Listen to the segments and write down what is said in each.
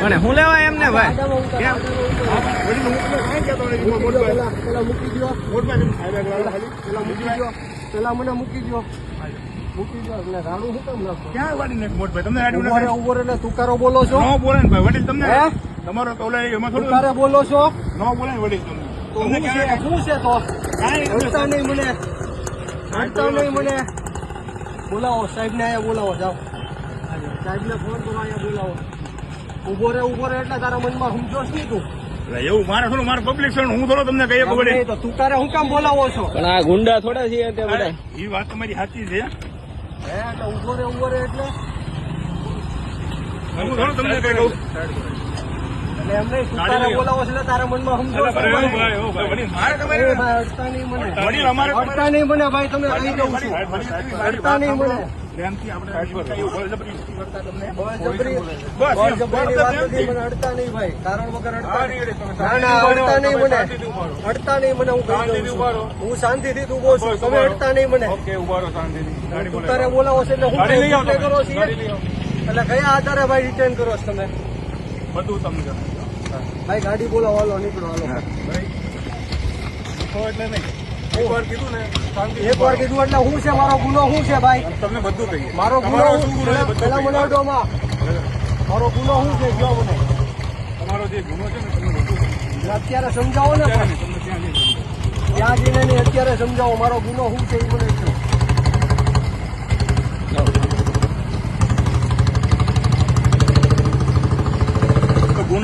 મને હું લેવાય એમને ભાઈ હું મોટો ભાઈ. પેલા મને મૂકી દો મૂકી દો એટલે રાડું શું કામ નાખો ક્યાં વાળી નાખ મોટભાઈ? તમને રાડ્યું ઊભો રે નથી? ઊભો રે એટલે તુકારો બોલો છો નો બોલે ને ભાઈ, વડીલ તમને હે? તમારો તો ઓલા એમાં થોડું બોલો છો નો બોલે ને વડીલ તમને શું છે શું છે તો? અડતા નહીં મને. અડતા નહીં મને. બોલાવો સાહેબ ને અહીંયા બોલાવો જાઓ. સાહેબ ને ફોન કરો અહીંયા બોલાવો. ઊભો રે ઊભો રે એટલે તારા મનમાં સમજો નહીં તું. એટલે એવું મારે થોડું મારે પબ્લિક છે હું થોડો તમને કહીએ નહીં તો હું કામ બોલાવો છો? પણ આ ગુંડા થોડા છે બધા. એ વાત તમારી સાચી છે. હે એટલે ઊભો રે ઊભો રે એટલે? હું થોડું તમને કઈ કહું? એટલે બોલાવો છો તારા મનમાં સમજો અડતા નહીં મને. અડતા નહીં મને ભાઈ તમે કહી દઉં છું અડતા નહીં મને. અડતા નહીં ભાઈ. કારણ વગર અડતા નહીં. મને. અડતા નહીં મને હું શાંતિ દઉં છું. હું શાંતિથી તું છું. તમે અડતા નહીં મને. ઊભા. તારે બોલાવો છે એટલે હું. કરો છીએ. એટલે કયા આધારે ભાઈ રિટર્ન કરો છો તમે? બધું તમને. ભાઈ ગાડી બોલાવો હાલો નીકળો હાલો. એટલે નહીં. એકવાર કીધું ને શાંતિ એક વાર કીધું એટલે શું છે? મારો ગુનો શું છે ભાઈ? તમને બધું કહીએ. મારો ગુનો પેલા કહીએ. મારો ગુનો શું છે? કયો મને. તમારો જે ગુનો છે ને તમને બધું અત્યારે સમજાવો ને. ત્યાં જઈને અત્યારે સમજાવો. મારો ગુનો શું છે? એ મને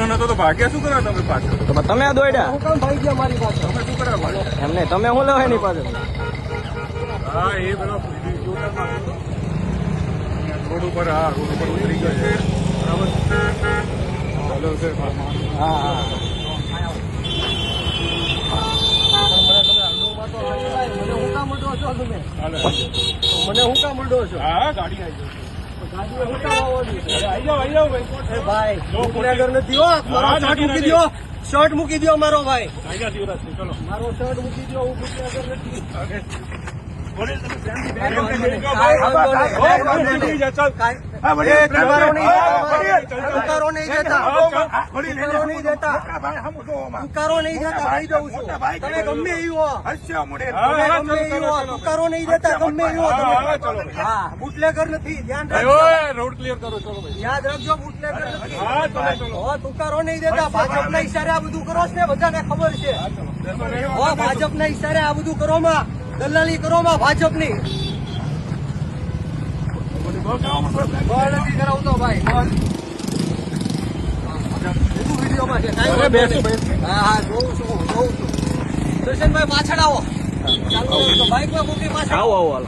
કહો. નતો તો ભાગ્યા શું કરો તમે પાછળ તો તમે દોડ્યા હું કામ ભાઈ ગયા મારી પાસે તમે શું કરવા પાછળ એમને તમે હું લેવાય એની પાછળ? હા એ પેલો રોડ ઉપર હા રોડ ઉપર ઉતરી ગયો છે. બરાબર? ચાલો છે હા હા મને હું કામ અડો છો તમે? મને હું કામ અડો છો હા ગાડી આવી ગાડીએ શર્ટ મૂકી. દો શર્ટ મૂકી દો મારો ભાઈ મારો શર્ટ મૂકી દો હું બુટલેગર નથી નહીં, દેતા, નહીં દેતા નહીં દેતા તમે ગમે હો ગમે હો નહીં દેતા ગમે હો હા, બુટલેગર નથી. ધ્યાન રોડ ક્લિયર કરો ચલો યાદ રાખજો બુટલેગર નથી. નહીં દેતા. ભાજપના ઈશારે આ બધું કરો છો ને બધાને ખબર છે. ને. ભાજપના ઈશારે આ બધું કરો માં દલાલી કરો માં ભાજપની. જોઉં છું ભાઈ પાછળ આવો બાઈકમાં મૂકી પાછળ આવો આવો.